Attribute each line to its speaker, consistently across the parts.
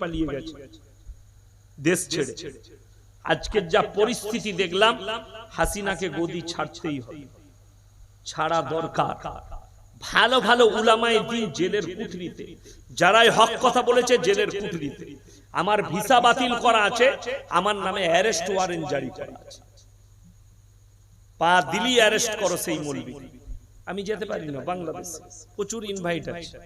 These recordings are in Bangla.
Speaker 1: পালিয়ে গেছে। দেশ ছেড়ে। আজকের যা পরিস্থিতি দেখলাম হাসিনাকে গদি ছাড়তেই হবে। ছাড়া দরকার। ভালো ভালো উলামায়ে দিন জেলের কুঠরিতে। যারাই হক কথা বলেছে জেলের কুঠরিতে। আমার ভিসা বাতিল করা আছে আমার নামে অ্যারেস্ট ওয়ারেন্ট জারি করা আছে। পা দিলি অ্যারেস্ট করো সেই মলবি। আমি যেতে পারি না বাংলাদেশ। প্রচুর ইনভাইট আছে।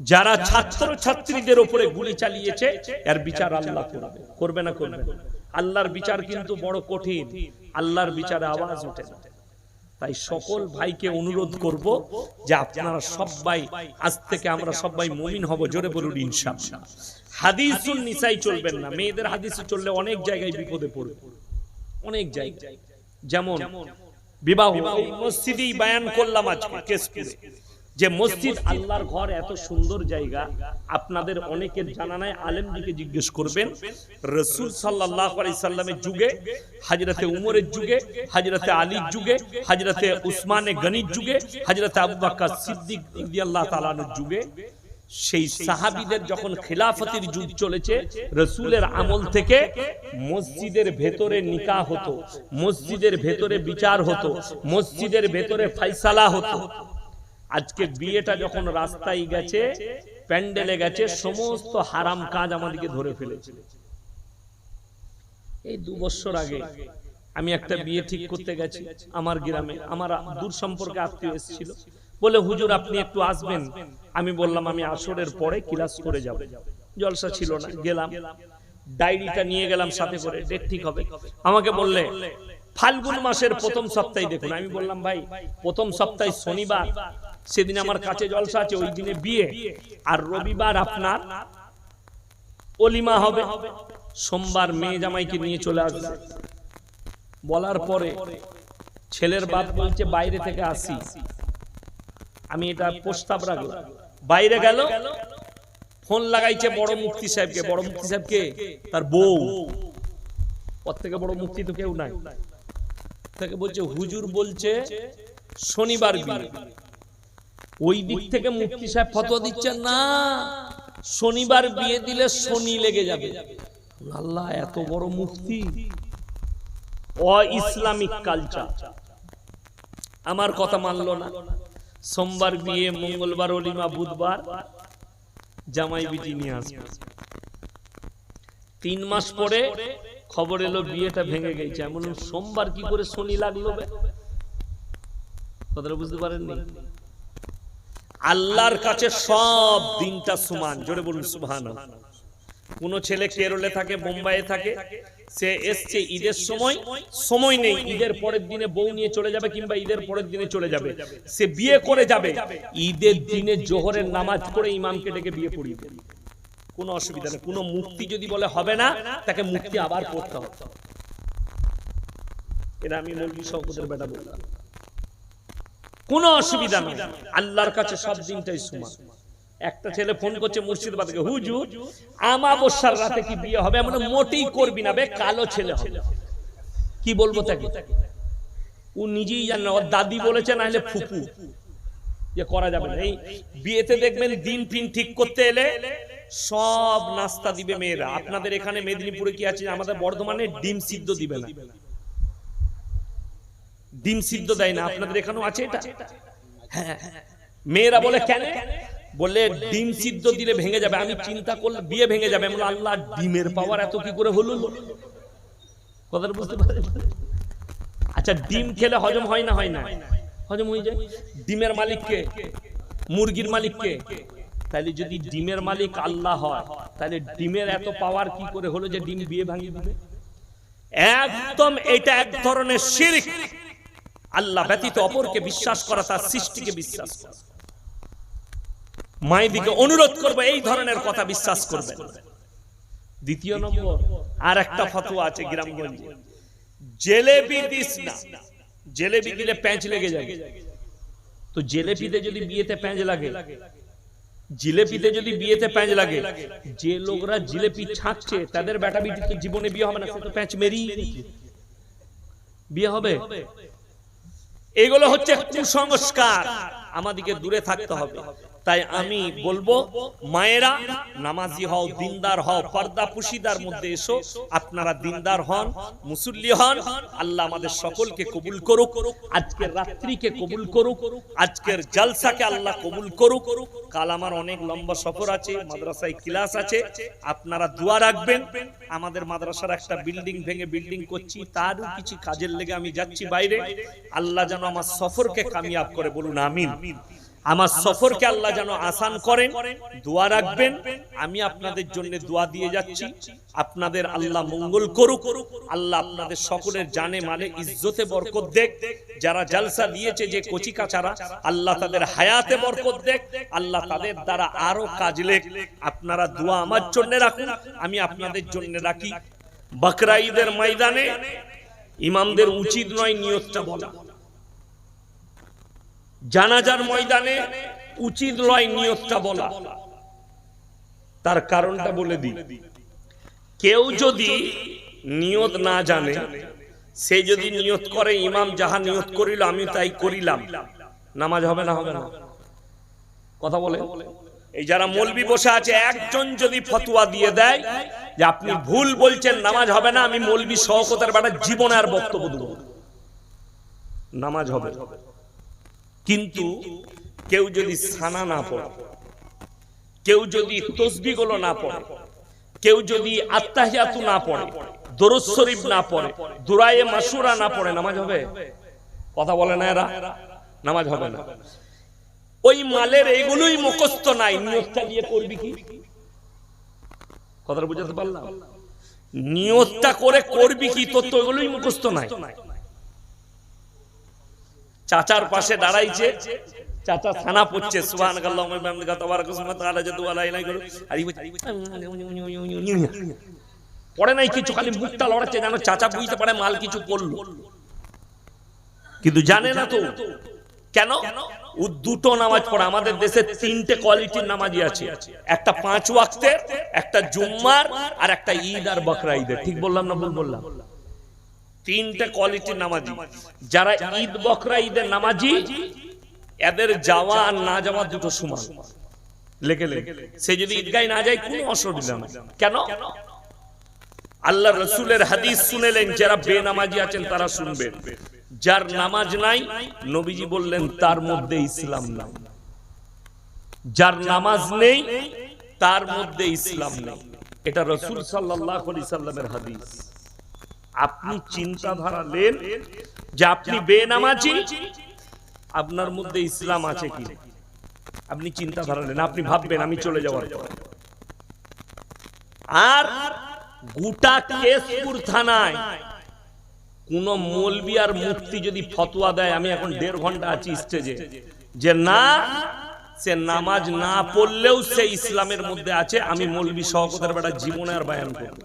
Speaker 1: যারা ছাত্র ছাত্রীদের উপরে গুলি চালিয়েছে, এর বিচার আল্লাহ করবে। করবে না করবে আল্লাহর বিচার কিন্তু বড় কঠিন। আল্লাহর বিচারে আওয়াজ ওঠে না। তাই সকল ভাইকে অনুরোধ করব যে আপনারা সবাই, আজ থেকে আমরা সবাই মুমিন হব, জোরে বলুন, ইনশাআল্লাহ। হাদিসুন নিসাই চলবেন না। মেয়েদের হাদিসে চললে অনেক জায়গায় বিপদে পড়বে। অনেক জায়গায়। যেমন, বিবাহ মসজিদেই বায়ান করলাম আজকে, কেশপুরে। যে মসজিদ আল্লাহর ঘর এত সুন্দর জায়গা আপনাদের অনেকের জানা নাই আলেমদিকে জিজ্ঞেস করবেন। রসুল সাল্লাহ সাল্লামের যুগে হাজরতে উমরের যুগে হাজরতে আলীর যুগে হাজরতে উসমানে গনির যুগে হাজরতে আবু সিদ্দিক আল্লাহ তালানোর যুগে সেই সাহাবিদের যখন খেলাফতির যুগ চলেছে রসুলের আমল থেকে মসজিদের ভেতরে নিকা হতো মসজিদের ভেতরে বিচার হতো মসজিদের ভেতরে ফাইসালা হতো। আজকে বিয়েটা যখন রাস্তায় গেছে প্যান্ডেলে গেছে সমস্ত হারাম কাজ আমাদেরকে ধরে ফেলেছে। এই দু বছর আগে আমি একটা বিয়ে ঠিক করতে গেছি আমার গ্রামে। আমার দূর সম্পর্কে আত্মীয় এসেছিল। বলে হুজুর আপনি একটু আসবেন। আমি বললাম আমি আসরের পরে ক্লাস করে যাব। জলসা ছিল না গেলাম। ডায়েরিটা নিয়ে গেলাম সাথে করে ডেট ঠিক হবে। আমাকে বললে ফাল্গুন মাসের প্রথম সপ্তাহে দেখুন। আমি বললাম ভাই প্রথম সপ্তাহে শনিবার সেদিন আমার কাছে জলসা আছে ওই দিনে বিয়ে। আর রবিবার আপনার অলিমা হবে। সোমবার মেয়ে জামাইকে নিয়ে চলে আসবে। বলার পরে ছেলের বাপ বলছে বাইরে থেকে আসি। আমি এটা প্রস্তাব রাখলাম। বাইরে গেল। ফোন লাগাইছে বড় মুক্তি সাহেবকে। বড় মুক্তি সাহেবকে তার বউ। ওর থেকে বড় মুক্তি তো কেউ নাই। থেকে বলছে হুজুর বলছে শনিবার বিয়ে। ওই দিক থেকে মুফতি সাহেব ফতোয়া দিচ্ছেন না, শনিবার বিয়ে দিলে শনি লেগে যাবে। আল্লাহ, এত বড় মুফতি। অ ইসলামিক কালচার। আমার কথা মানলো না। সোমবার বিয়ে, মঙ্গলবার, অলিমা, বুধবার, জামাই বিটি নিয়ে আসবে। তিন মাস পরে খবর এলো, বিয়েটা ভেঙে গেছে। এমন সোমবার কি করে শনি লাগল কথাটা বুঝতে পারেননি? আল্লাহর কাছে সব দিনটা সমান। জোরে বলুন সুবহান কোন ছেলে কেরলে থাকে, বোম্বাইয়ে থাকে, সে এসছে ঈদের সময় সময় নেই, ঈদের পরের দিনে বউ নিয়ে চলে যাবে কিংবা ঈদের পরের দিনে চলে যাবে। সে বিয়ে করে যাবে। ঈদের দিনে জোহরের নামাজ পড়ে ইমামকে ডেকে বিয়ে পড়িয়ে দেবে। কোনো অসুবিধা নেই। কোনো মুক্তি যদি বলে হবে না, তাকে মুক্তি আবার পড়তে হবে। এটা আমি মৌলী শওকতের বেটা বললাম। কোনো অসুবিধা নেই আল্লাহর কাছে সব দিনটাই সমান। একটা ছেলে ফোন করছে মুর্শিদাবাদ থেকে হুজুর, আমাবস্যার রাতে কি বিয়ে হবে? এমন মোটেই করবি না বে, কালো ছেলে কি বলব তাকে? ও নিজেই জানে না, ওর দাদি বলেছে না হলে ফুপু। যে করা যাবে না। এই বিয়েতে দেখবেন দিন ফিন ঠিক করতে এলে সব নাস্তা দিবে মেয়েরা। আপনাদের এখানে মেদিনীপুরে কি আছে? আমাদের বর্ধমানে ডিম সিদ্ধ দিবে না। ডিম সিদ্ধ দেয় না। আপনাদের এখানেও আছে এটা? হ্যাঁ মেয়েরা বলে কেন? বলে ডিম সিদ্ধ দিলে ভেঙে যাবে। আমি চিন্তা করলে বিয়ে ভেঙে যাবে। এমন আল্লাহ ডিমের পাওয়ার এত কি করে হলো? কথাটা বুঝতে পারেন আচ্ছা ডিম খেলে হজম হয় না হয় না? হজম হয়ে যায়? ডিমের মালিককে? মুরগির মালিককে? তাহলে যদি ডিমের মালিক আল্লাহ হয় তাহলে ডিমের এত পাওয়ার কি করে হলো যে ডিম বিয়ে ভাঙিয়ে দিবে? একদম এটা এক ধরনের শিরক। আল্লাহ ব্যতীত অপরকে বিশ্বাস করা, তার সৃষ্টিকে বিশ্বাস করা। মায়েদিকে অনুরোধ করবে, এই ধরনের কথা বিশ্বাস করবে। দ্বিতীয় নম্বর আর একটা ফতোয়া আছে গ্রামগঞ্জে। জেলেবি দিস না। জেলেবি দিলে প্যাঁচ লেগে যাবে। তো জেলেপিতে যদি বিয়েতে প্যাঁচ লাগে, জিলেপিতে যদি বিয়েতে প্যাঁচ লাগে, যে লোকরা জিলেপি ছাঁকছে তাদের বেটা বিটি তো জীবনে বিয়ে হবে না, সে তো প্যাঁচ মেরি বিয়ে হবে? এগুলো হচ্ছে কুসংস্কার। আমাদেরকে দূরে থাকতে হবে। তাই আমি বলব মায়েরা নামাজি হও দিনদার হও পর্দা পুশিদার মধ্যে এসো আপনারা দিনদার হন মুসল্লি হন আল্লাহ আমাদের সকলকে কবুল করুক আজকের রাত্রিকে কবুল করুক আজকের জলসাকে আল্লাহ কবুল করুক কাল আমার অনেক লম্বা সফর আছে মাদ্রাসায় ক্লাস আছে আপনারা দোয়া রাখবেন আমাদের মাদ্রাসার একটা বিল্ডিং ভেঙে বিল্ডিং করছি তারও কিছু কাজের লেগে আমি যাচ্ছি বাইরে আল্লাহ যেন আমার সফরকে কামিয়াব করে বলুন আমিন আমার সফরকে আল্লাহ যেন আসান করেন দোয়া রাখবেন আমি আপনাদের জন্য দোয়া দিয়ে যাচ্ছি আপনাদের আল্লাহ মঙ্গল করুক আল্লাহ আপনাদের সকলের জানে মানে ইজ্জতে বরকত দেখ যারা জালসা দিয়েছে যে কচি কাচারা আল্লাহ তাদের হায়াতে বরকত দেখ আল্লাহ তাদের দ্বারা আরও কাজ লেখ আপনারা দোয়া আমার জন্য রাখুন আমি আপনাদের জন্য রাখি। বকরা ঈদের ময়দানে ইমামদের উচিত নয় নিয়তটা বলা জানাজার ময়দানে উচিত লয় নিয়তটা বলা। তার কারণটা বলে দিই। কেউ যদি নিয়ত না জানে, সে যদি নিয়ত করে, ইমাম যাহা নিয়ত করিল, আমি তাই করিলাম। নামাজ হবে না হবে না। কথা বলে? এই যারা মলবি বসে আছে, একজন যদি ফতুয়া দিয়ে দেয়, যে আপনি ভুল বলছেন, নামাজ হবে না, আমি মলবি সহকতার বেটা জীবনে আর বক্তব্য দেব। নামাজ হবে। কিন্তু কেউ যদি সানা না পড়ে, কেউ যদি তসবিগুলো না পড়ে, কেউ যদি আত্মাহিয়াতু না পড়ে, দরুদ শরীফ না পড়ে, দুরায়ে মাসুরা না পড়ে, নামাজ হবে? কথা বলে না এরা? নামাজ হবে না। ওই মালের এগুলোই মুখস্থ নাই নিয়তটা দিয়ে করবি কি? কথাটা বুঝাতে পারলাম? নিয়তটা করে করবি কি, তোর তো এগুলোই মুখস্থ নাই। চাচার পাশে দাঁড়াইছে। চাচা থানা পড়ছে বলছে, পড়ে নাই কিছু খালি মুখটা লড়াচ্ছে যেন চাচা বুঝতে পারে মাল কিছু পড়ল। কিন্তু জানে না তো কেন? ও দুটো নামাজ পড়ে আমাদের দেশে তিনটে কোয়ালিটির নামাজি আছে। একটা পাঁচ ওয়াক্তের একটা জুম্মার আর একটা ঈদ আর বকরা ঈদের। ঠিক বললাম না ভুল বললাম? তিনটে কোয়ালিটির নামাজি। যারা ঈদ বকরা ঈদের নামাজি এদের যাওয়া আর না যাওয়া দুটো সমান। লেগে লেগে সে যদি ঈদগায় না যায় কোনো অসুবিধা নাই। কেন? আল্লাহ রসুলের হাদিস শুনেলেন যারা বেনামাজি আছেন তারা শুনবেন। যার নামাজ নাই নবীজি বললেন তার মধ্যে ইসলাম নাই। যার নামাজ নেই তার মধ্যে ইসলাম নেই। এটা রসুল সাল্লাহ সাল্লামের হাদিস। আপনি চিন্তাধারা নেন যে আপনি বেনামাজি আপনার মধ্যে ইসলাম আছে কি? আপনি চিন্তাধারা নেন আপনি ভাববেন আমি চলে যাওয়ার পর আর গোটা কেশপুর থানায় কোন মৌলবি আর মুফতি যদি ফতোয়া দেয় আমি এখন দেড় ঘণ্টা আছি স্টেজে। যে না সে নামাজ না পড়লেও সে ইসলামের মধ্যে আছে আমি মৌলবি সহকতার বেটা জীবনে আর বায়ান করব।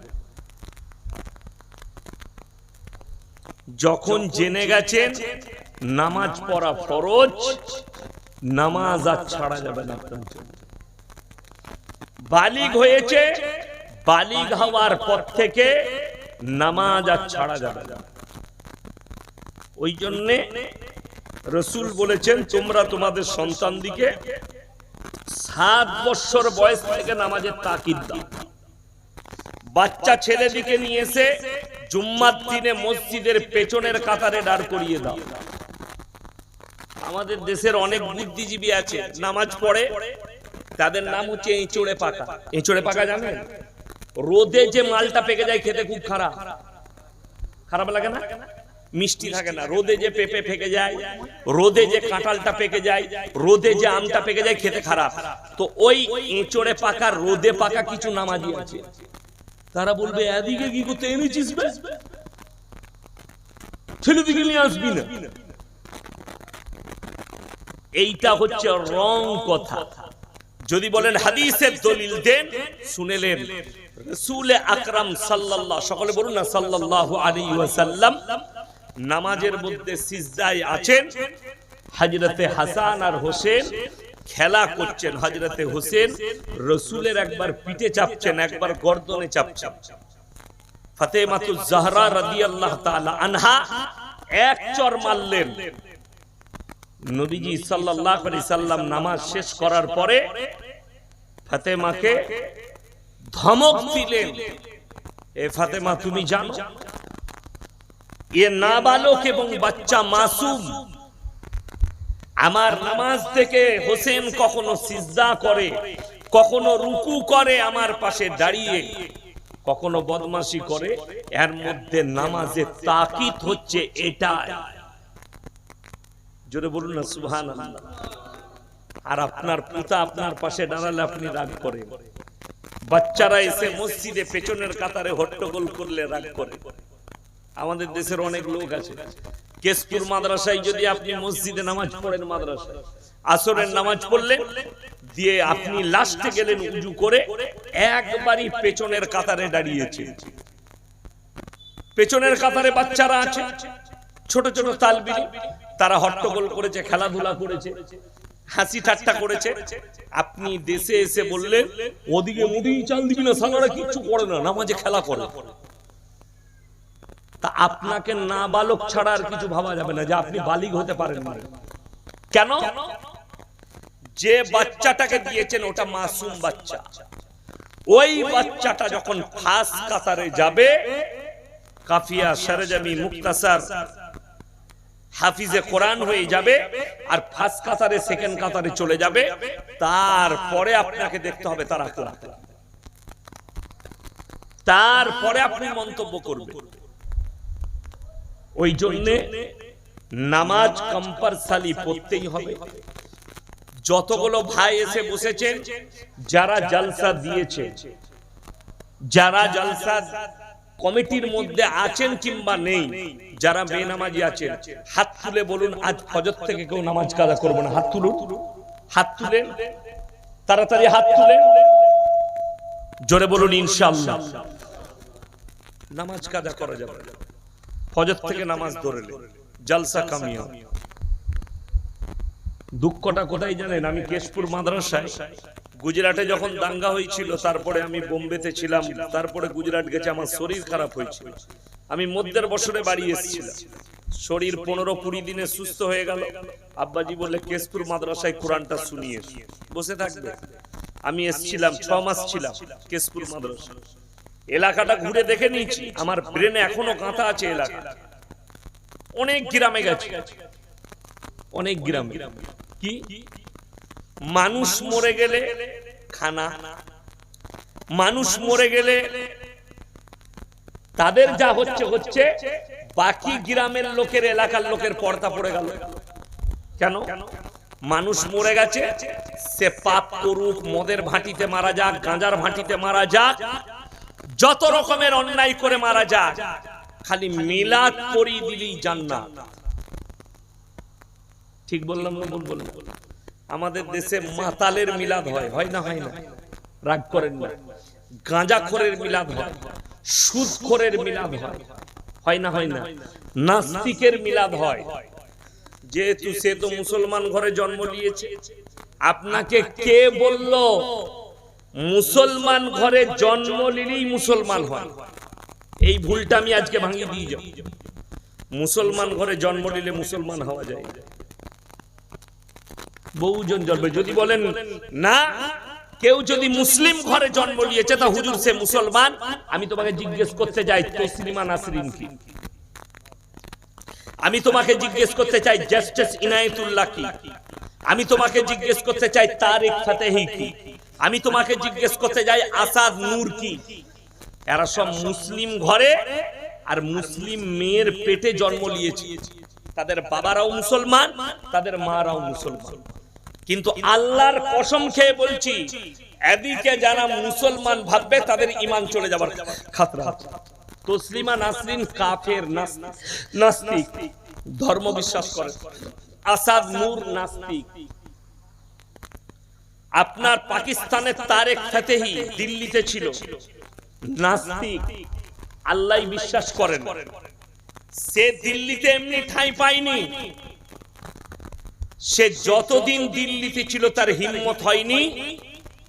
Speaker 1: যখন জেনে গেছেন নামাজ পড়া ফরজ নামাজ আর ছাড়া যাবে না আপনার জন্য। বালিগ হয়েছে বালিগ হওয়ার পর থেকে নামাজ আর ছাড়া যাবে না। ওই জন্যে রসুল বলেছেন তোমরা তোমাদের সন্তান দিকে সাত বছর বয়স থেকে নামাজের তাকিদ দাও। বাচ্চা ছেলে দিকে নিয়ে এসে জুম্মার দিনে মসজিদের পেছনের কাতারে দাঁড় করিয়ে দাও। আমাদের দেশের অনেক বুদ্ধিজীবী আছে নামাজ পড়ে তাদের নাম হচ্ছে এঁচড়ে পাকা এঁচড়ে পাকা জানেন? রোদে যে মালটা পেকে যায় খেতে খুব খারাপ। খারাপ। লাগে না? মিষ্টি থাকে না। রোদে যে পেঁপে ফেকে যায় রোদে যে কাঁঠালটা পেকে যায় রোদে যে আমটা পেকে যায় খেতে খারাপ। তো ওই এঁচড়ে পাকা রোদে পাকা কিছু নামাজি আছে। তারা বলবে, এদিকে কি করতে এনেছিস বে? ছেলেদিকে নিয়ে আসবি না। এইটা হচ্ছে রং কথা। যদি বলেন হাদিসের দলিল দেন, শুনেলেন। রসুল আকরাম সাল্লাল্লাহ, সকলে বলুন না, সাল্লাল্লাহু আলাইহি ওয়াসাল্লাম নামাজের মধ্যে সিজদায় আছেন। হযরতে হাসান আর হোসেন খেলা করছেন হযরতে হোসেন, রসুলের একবার পিঠে চাপছেন, একবার গর্দনে চাপছেন। জাহরা আনহা এক চর মারলেন। নবীজি সাল্লাম নামাজ শেষ করার পরে ফাতেমাকে ধমক দিলেন, এ ফাতেমা, তুমি জানো, এ নাবালক এবং বাচ্চা মাসুম আমার নামাজ থেকে হোসেন কখনো সিজদা করে, কখনো রুকু করে আমার পাশে দাঁড়িয়ে, কখনো বদমাশি করে, এর মধ্যে নামাজে তাকিদ হচ্ছে এটা জোরে বলুন না সুহান আর আপনার পিতা আপনার পাশে দাঁড়ালে আপনি রাগ করে বাচ্চারা এসে মসজিদে পেছনের কাতারে হট্টগোল করলে রাগ করে। আমাদের দেশের অনেক লোক আছে। কেশপুর মাদ্রাসায় যদি আপনি মসজিদে নামাজ পড়েন মাদ্রাসায়। আসরের নামাজ পড়লেন দিয়ে আপনি লাস্টে গেলেন উজু করে একবারই পেছনের কাতারে দাঁড়িয়েছে পেছনের কাতারে বাচ্চারা আছে। ছোট ছোট তালবিলি। তারা হট্টগোল করেছে খেলাধুলা করেছে হাসি ঠাট্টা করেছে। আপনি দেশে এসে বললেন ওদিকে মুড়ি চাল দিবি না সালারা কিচ্ছু করে না নামাজে খেলা করে। তা আপনাকে না বালক ছাড়া আর কিছু ভাবা যাবে না যে আপনি বালিগ হতে পারেন কেন? যে বাচ্চাটাকে দিয়েছেন ওটা মাসুম বাচ্চা। ওই বাচ্চাটা যখন ফাঁস কাতারে যাবে, কাফিয়া সারেজামি মুক্তাসার হাফিজে কোরআন হয়ে যাবে আর ফার্স্ট কাতারে সেকেন্ড কাতারে চলে যাবে, তারপরে আপনাকে দেখতে হবে তারা কোরআন তারপরে আপনি মন্তব্য করবেন। ওই জন্য নামাজ কম্পালসারি পড়তেই হবে। যতগুলো ভাই এসে বসেছেন, যারা জলসা দিয়েছে, যারা জলসা কমিটির মধ্যে আছেন কিংবা নেই, যারা বেনামাজি আছেন, হাত তুলে বলুন, আজ ফজর থেকে কেউ নামাজ কাজা করব না। হাত তুলুন। হাত তুলেন। তাড়াতাড়ি হাত তুলেন। জোরে বলুন, ইনশাআল্লাহ। নামাজ কাজা করা যাবে। ফজর থেকে নামাজ ধরলে। জলসা কামিয়া দুঃখটা কোথায় জানেন? আমি কেশপুর মাদ্রাসায়। গুজরাটে যখন দাঙ্গা হয়েছিল তারপরে আমি বোম্বেতে ছিলাম। তারপরে গুজরাট গেছে আমার শরীর খারাপ হয়েছিল। আমি মধ্যের বছরে বাড়ি এসেছিলাম। শরীর পনেরো কুড়ি দিনে সুস্থ হয়ে গেল। আব্বাজি বললে কেশপুর মাদ্রাসায় কোরআনটা শুনিয়ে বসে থাকবে। আমি এসেছিলাম ছ মাস ছিলাম কেশপুর মাদ্রাসা এলাকাটা ঘুরে দেখে নিয়েছি। আমার ব্রেনে এখনও কাঁথা আছে এলাকা। অনেক গ্রামে গেছে। অনেক গ্রামে। কি? মানুষ মরে গেলে খানা। মানুষ মরে গেলে তাদের যা হচ্ছে হচ্ছে, বাকি গ্রামের লোকের, এলাকার লোকের পর্দা পড়ে গেল। কেন? মানুষ মরে গেছে, সে পাপ করুক, মদের ভাটিতে মারা যাক, গাঁজার ভাটিতে মারা যাক যত রকমের অন্যায় করে মারা যাক, খালি মিলাদ পরি দিলেই জান্নাত। ঠিক বললাম না ভুল বললাম? আমাদের দেশে মাতালের মিলাদ হয় হয় না হয় না? রাগ করেন না। গাঁজাখোরের মিলাদ হয়, সুদখোরের মিলাদ হয় হয় না হয় না? নাস্তিকের মিলাদ হয়। যেহেতু সে তো মুসলমান ঘরে জন্ম নিয়েছে, আপনাকে কে বলল মুসলমান ঘরে জন্ম নিলেই মুসলমান হয়। এই ভুলটা আমি আজকে ভাঙিয়ে দিয়ে যাব। মুসলমান ঘরে জন্ম নিলে মুসলমান হওয়া যায়। বহুজন জন্মে যদি বলেন, না, কেউ যদি মুসলিম ঘরে জন্ম নিয়েছে, তা হুজুর সে মুসলমান? আমি তোমাকে জিজ্ঞেস করতে যাই তসলিমা নাসরিন কি? আমি তোমাকে জিজ্ঞেস করতে চাই, জাস্টিস ইনায়েতুল্লাহ কি? আমি তোমাকে জিজ্ঞেস করতে চাই, তারিক ফাতেহি কি? আমি তোমাকে জিজ্ঞেস করতে যাই, আসাদ নূর কি? এরা সব মুসলিম ঘরে আর মুসলিম মেয়ের পেটে জন্ম নিয়েছে। তাদের বাবারাও মুসলমান, তাদের মারাও মুসলমান। কিন্তু আল্লাহর কসম খেয়ে বলছি, এদিকে যারা মুসলমান ভাববে, তাদের ইমান চলে যাবার খাতরা। তসলিমা নাসরিন কাফের নাস- নাস্তিক ধর্ম বিশ্বাস করে। আসাদ নূর নাস্তিক। আপনার পাকিস্তানের তারেক ফাতেহি দিল্লিতে ছিল। নাস্তিক। আল্লাহ বিশ্বাস করেন। সে দিল্লিতে এমনি ঠাঁই পায়নি। সে যতদিন দিল্লিতে ছিল তার হিম্মত হয়নি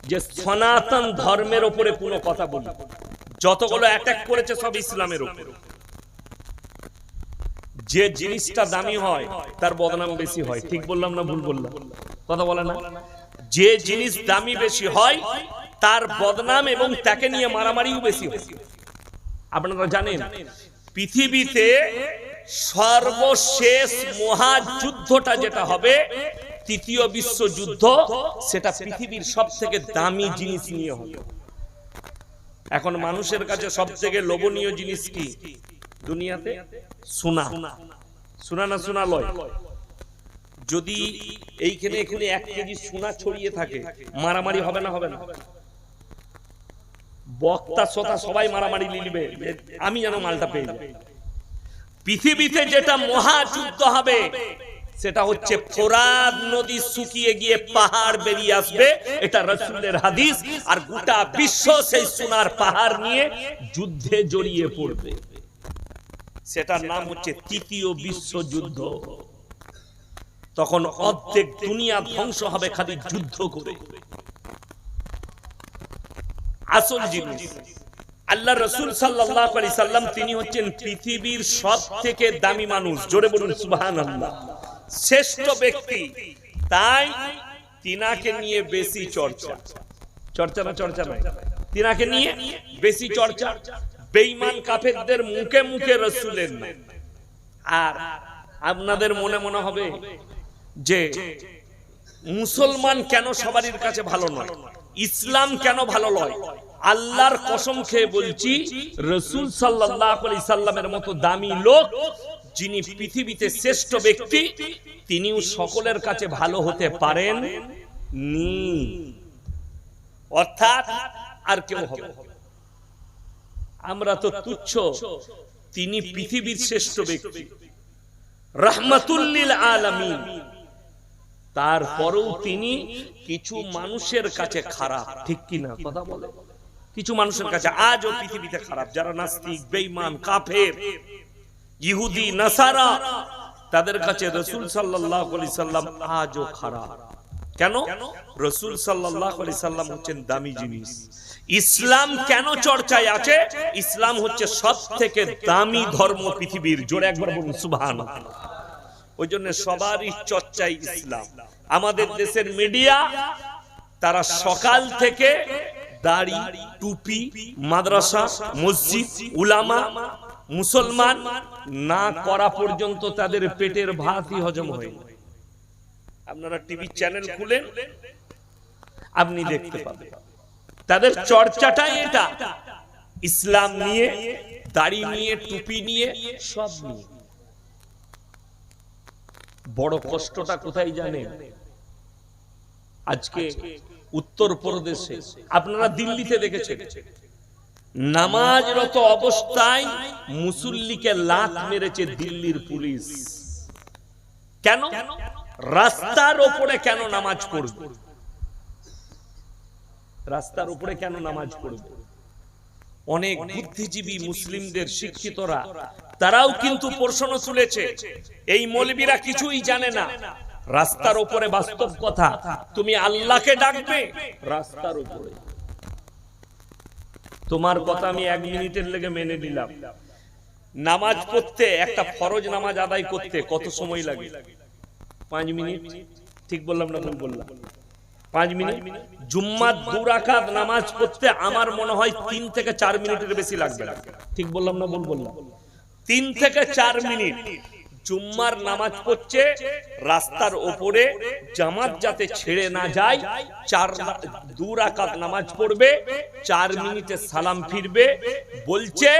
Speaker 1: যে সনাতন ধর্মের ওপরে কোনো কথা বলি যতগুলো অ্যাটাক করেছে সব ইসলামের উপর যে জিনিসটা দামি হয়, তার বদনাম বেশি হয়। ঠিক বললাম না ভুল বললাম? কথা বলে না? যে জিনিস দামি বেশি হয়, তার বদনাম এবং তাকে নিয়ে মারামারিও বেশি আপনারা জানেন, পৃথিবীতে সর্বশেষ মহাযুদ্ধটা যেটা হবে, তৃতীয় বিশ্বযুদ্ধ, সেটা পৃথিবীর সব থেকে দামি জিনিস নিয়ে হবে। এখন মানুষের কাছে সব থেকে লোভনীয় জিনিস কি? দুনিয়াতে সোনা। সোনা না সোনা লয় যদি এইখানে এখানে এক কেজি সোনা ছড়িয়ে থাকে, মারামারি হবে না হবে না। বক্তা, শ্রোতা সবাই মারামারি যে আমি যেন মালটা পেয়ে যাই। পৃথিবীতে যেটা মহাযুদ্ধ হবে, সেটা হচ্ছে ফোরাদ নদী শুকিয়ে গিয়ে পাহাড় বেরিয়ে আসবে। এটা রসুলের হাদিস, আর গোটা বিশ্ব সেই সোনার পাহাড় নিয়ে যুদ্ধে জড়িয়ে পড়বে। সেটার নাম হচ্ছে তৃতীয় বিশ্বযুদ্ধ। তখন অর্ধেক দুনিয়া ধ্বংস হবে খালি যুদ্ধ করে। আসল জিনিস আল্লাহ রসুল সাল্লাহ সাল্লাম তিনি হচ্ছেন পৃথিবীর সব থেকে দামি মানুষ জোরে বলুন সুবাহান আল্লাহ শ্রেষ্ঠ ব্যক্তি তাই তিনাকে নিয়ে বেশি চর্চা। চর্চা। না চর্চা নয় তিনাকে নিয়ে বেশি চর্চা। বেঈমান কাফেরদের মুখে মুখে রসুলের নাম। আর আপনাদের মনে মনে হবে যে মুসলমান কেন সবারই কাছে ভালো নয়? ইসলাম কেন ভালো নয়? আল্লাহর কসম খেয়ে বলছি, রসুল সাল্লামের মতো দামি লোক, যিনি পৃথিবীতে শ্রেষ্ঠ ব্যক্তি, তিনিও সকলের কাছে ভালো হতে পারেন নি। অর্থাৎ আর কেউ হবে আমরা তো তুচ্ছ, তিনি পৃথিবীর শ্রেষ্ঠ ব্যক্তি। রহমাতুল্লিল আলামিন। তারপরেও তিনি কিছু মানুষের কাছে খারাপ। ঠিক কি না? কথা বলে। কিছু মানুষের কাছে আজও পৃথিবীতে খারাপ। যারা নাস্তিক, বেঈমান, কাফের, ইহুদি, নাসারা, তাদের কাছে রসুল সাল্লাল্লাহু আলাইহি সাল্লাম আজও খারাপ। কেন? রসুল সাল্লাল্লাহু আলাইহি সাল্লাম হচ্ছেন দামি জিনিস। ইসলাম কেন চর্চায় আছে? ইসলাম হচ্ছে সব থেকে দামি ধর্ম পৃথিবীর। জোরে একবার বলুন, সুবহানাল্লাহ। ওই জন্য সবারই চর্চায় ইসলাম। আমাদের দেশের মিডিয়া তারা সকাল থেকে দাড়ি টুপি মাদ্রাসা মসজিদ উলামা মুসলমান না করা পর্যন্ত তাদের পেটের ভাতই হজম হয়। আপনারা টিভি চ্যানেল খুলেন আপনি দেখতে পাবেন। তাদের চর্চাটাই এটা। ইসলাম নিয়ে দাড়ি নিয়ে টুপি নিয়ে সব নিয়ে। বড় কষ্টটা কোথায় জানেন? আজকে উত্তর প্রদেশে আপনারা দিল্লিতে দেখেছেন। নামাজরত অবস্থায় মুসল্লিকে লাত মেরেছে দিল্লির পুলিশ। কেন? রাস্তার ওপরে কেন নামাজ পড়বে? রাস্তার উপরে কেন নামাজ পড়বে? অনেক বুদ্ধিজীবী মুসলিমদের শিক্ষিতরা তারাও কিন্তু প্রশ্ন তুলেছে এই মৌলবীরা কিছুই জানে না। রাস্তার উপরে বাস্তব কথা, তুমি আল্লাহকে ডাকবে। রাস্তার উপরে। তোমার কথা আমি এক মিনিটের লেগে মেনে নিলাম। নামাজ পড়তে, একটা ফরজ নামাজ আদায় করতে কত সময় লাগে? পাঁচ মিনিট? ঠিক বললাম না ভুল বললাম? পাঁচ মিনিট? জুম্মার দু রাকাত নামাজ পড়তে আমার মনে হয় তিন থেকে চার মিনিটের বেশি লাগবে ঠিক বললাম না ভুল বললাম? তিন থেকে চার মিনিট। জুম্মার নামাজ পড়ছে, রাস্তার ওপরে জামাত যাতে ছেড়ে না যায়, চার দু রাকাত নামাজ পড়বে, চার মিনিটে সালাম ফিরবে, বলছে,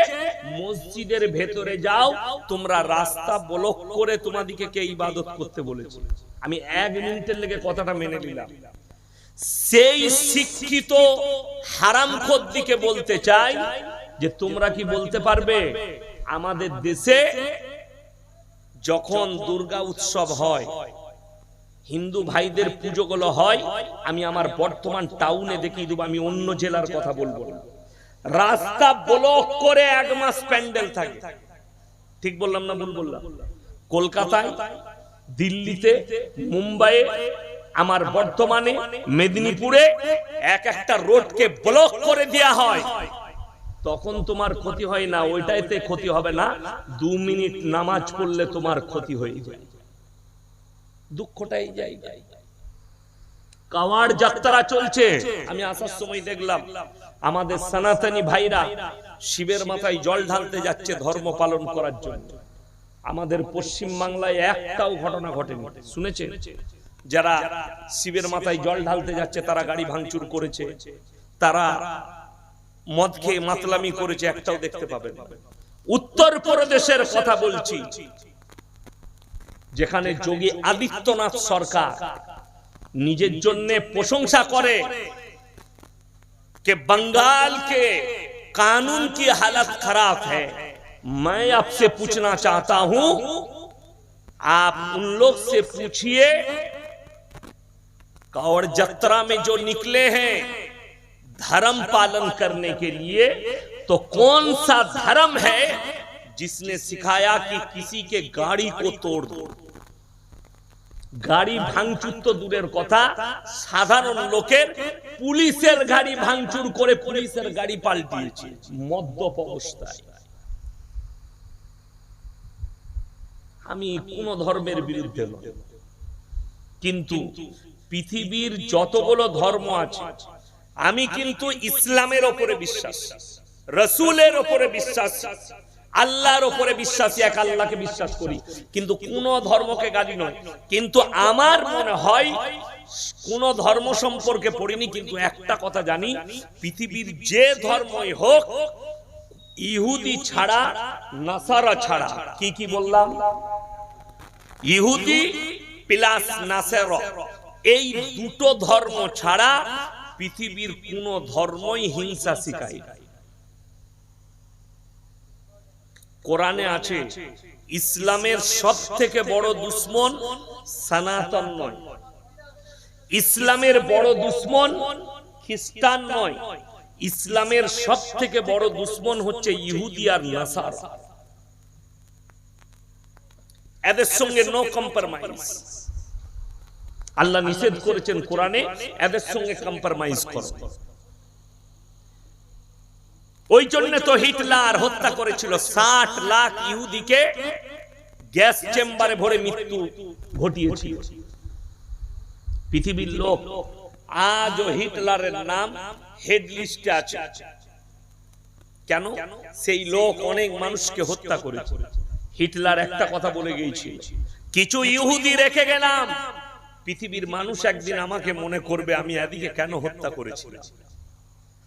Speaker 1: মসজিদের ভেতরে যাও, তোমরা রাস্তা ব্লক করে তোমাদিকে কে ইবাদত করতে বলেছে। আমি এক মিনিটের লেগে কথাটা মেনে নিলাম। সেই শিক্ষিত হারামখোর দিকে বলতে চাই যে তোমরা কি বলতে পারবে? আমাদের দেশে যখন দুর্গা উৎসব হয় হিন্দু ভাইদের পুজোগুলো হয় আমি আমার বর্তমান টাউনে দেখিয়ে দেবো আমি অন্য জেলার কথা বলব। রাস্তা ব্লক করে এক মাস প্যান্ডেল থাকে। ঠিক বললাম না ভুল বললাম? কলকাতায় দিল্লিতে মুম্বাইয়ে আমার বর্তমানে মেদিনীপুরে এক একটা রোডকে ব্লক করে দেওয়া হয়। তখন তোমার ক্ষতি হয় না, ওইটাইতে ক্ষতি হবে না। দু মিনিট নামাজ পড়লে তোমার ক্ষতি হয়ে যায়। দুঃখটাই যাই যাই কাওয়ার যাত্রা চলছে। আমি আসার সময় দেখলাম, আমাদের সনাতনী ভাইরা শিবের মাথায় জল ঢালতে যাচ্ছে ধর্ম পালন করার জন্য। আমাদের পশ্চিম বাংলায় একটাও ঘটনা ঘটেনি। শুনেছেন? যারা শিবের মাথায় জল ঢালতে যাচ্ছে, তারা গাড়ি ভাঙচুর করেছে। তারা মদ খেয়ে মাতলামি করেছে একটাও দেখতে পাবেন উত্তর প্রদেশের কথা বলছি যেখানে যোগী আদিত্যনাথ সরকার নিজের জন্য প্রশংসা করে कि बंगाल के कानून की हालत खराब है मैं आपसे पूछना चाहता हूं आप उन लोग से पूछिए कावड़ जत्रा में जो निकले हैं धर्म पालन करने के लिए तो कौन सा धर्म है जिसने सिखाया कि किसी के गाड़ी को तोड़ दो গাড়ি ভাঙচুর তো দূরের কথা সাধারণ লোকের পুলিশের গাড়ি ভাঙচুর করে পুলিশের গাড়ি পাল্টিয়েছে মদ্যপ অবস্থায় আমি কোন ধর্মের বিরুদ্ধে নই কিন্তু পৃথিবীর যতগুলো ধর্ম আছে আমি কিন্তু ইসলামের ওপরে বিশ্বাস রসুলের ওপরে বিশ্বাস আল্লাহর ওপরে বিশ্বাসী এক আল্লাহকে বিশ্বাস করি। কিন্তু কোন ধর্মকে গালি নয়। কিন্তু আমার মনে হয় কোন ধর্ম সম্পর্কে পড়িনি কিন্তু একটা কথা জানি পৃথিবীর যে ধর্মই হোক ইহুদি ছাড়া নাসারা ছাড়া। কি কি বললাম? ইহুদি প্লাস নাসের। এই দুটো ধর্ম ছাড়া পৃথিবীর কোন ধর্মই হিংসা শিখায় না। কোরআনে আছে, ইসলামের সব থেকে বড় দুশ্মন সনাতন নয়। ইসলামের বড় দুশ্মন খ্রিস্টান নয়। ইসলামের সব থেকে বড় দুশ্মন হচ্ছে ইহুদি আর নাসারা। এদের সঙ্গে নো কম্প্রোমাইজ আল্লাহ নিষেধ করেছেন কোরআনে এদের সঙ্গে কম্প্রোমাইজ করো। ওই জন্য তো হিটলার হত্যা করেছিল। ষাট লাখ ইহুদিকে গ্যাস চেম্বারে ভরে মৃত্যু ঘটিয়েছিল। পৃথিবীর লোক আজও হিটলারের নাম হেড লিস্টে আছে। কেন? সেই লোক অনেক মানুষকে হত্যা করেছে হিটলার একটা কথা বলে গিয়েছে কিছু ইহুদি রেখে গেলাম। পৃথিবীর মানুষ একদিন আমাকে মনে করবে আমি এদিকে কেন হত্যা করেছিলাম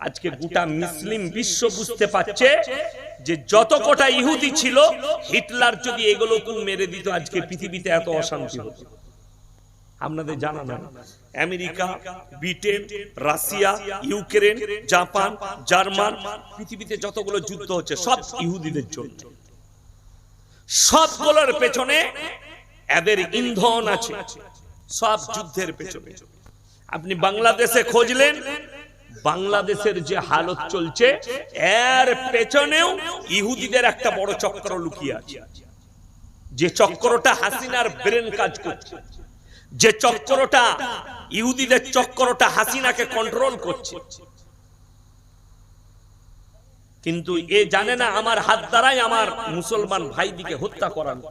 Speaker 1: আজকে গোটা মুসলিম বিশ্ব বুঝতে পারছে যে যত কটা ইহুদি ছিল হিটলার যদি এগুলো মেরে দিত আজকে পৃথিবীতে এত অশান্তি হতো। আপনাদের জানা না America Britain Russia Ukraine Japan German পৃথিবীতে যতগুলো যুদ্ধ হচ্ছে সব ইহুদিদের জন্য। সবগুলোর পেছনে এদের ইন্ধন আছে। সব যুদ্ধের পেছনে। আপনি বাংলাদেশে খুঁজলেন, বাংলাদেশের যে হালত চলছে, এর পেছনেও ইহুদিদের একটা বড় চক্র লুকিয়ে আছে। যে চক্রটা হাসিনার ব্রেন কাজ করছে, যে চক্রটা ইহুদিদের চক্রটা হাসিনাকে কন্ট্রোল করছে। কিন্তু এ জানে না আমার হাত দ্বারাই আমার মুসলমান ভাই দিকে হত্যা করানো।